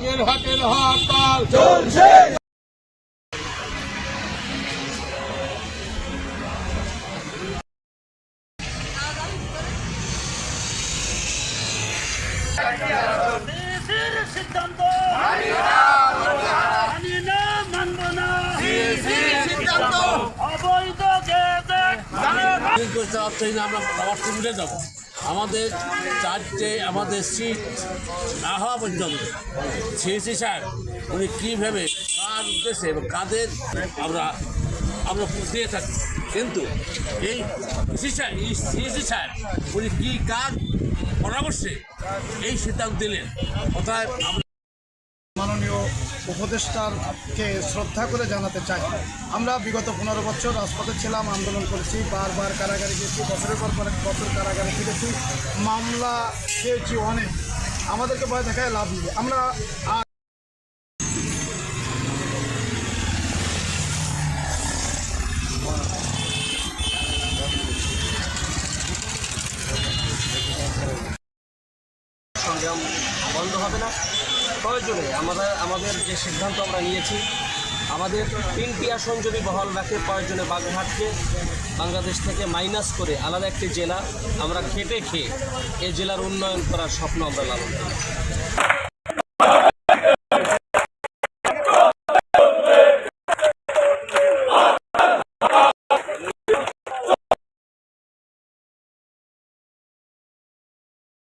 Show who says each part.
Speaker 1: বাগেরহাটের হরতাল
Speaker 2: চলছে
Speaker 3: সিদ্ধান্ত মানব না।
Speaker 2: সিদ্ধান্ত
Speaker 3: অবৈধ
Speaker 4: করতে পারছি না আমরা আবার মিলে যাব। আমাদের চারটে, আমাদের সিট না হওয়া পর্যন্ত সিএসি স্যার। উনি কীভাবে কার উদ্দেশ্যে এবং কাদের আমরা আমরা দিয়ে থাকি। কিন্তু এই সিসি স্যার, এই সিএসি স্যার, উনি কী কাজ পরামর্শে এই সিদ্ধান্ত দিলেন? অর্থাৎ আমরা
Speaker 5: মাননীয় উপদেষ্টারকে শ্রদ্ধা করে জানাতে চাই। আমরা বিগত পনেরো বছর রাজপথে ছিলাম, আন্দোলন করেছি, বারবার কারাগারে গেছি, বছরের পর পর বছর কারাগারে ফিরেছি। মামলা খেয়েছি অনেক। আমাদেরকে ভয় দেখায় লাভ নেই। আমরা
Speaker 6: বন্ধ হবে না। প্রয়োজনে আমরা আমাদের যে সিদ্ধান্ত আমরা নিয়েছি, আমাদের তিনটি আসন যদি বহাল রাখে প্রয়োজনে বাগেরহাটকে, বাংলাদেশ থেকে মাইনাস করে আলাদা একটি জেলা আমরা খেটে খেয়ে এই জেলার উন্নয়ন করার স্বপ্ন আমরা লাভ করি।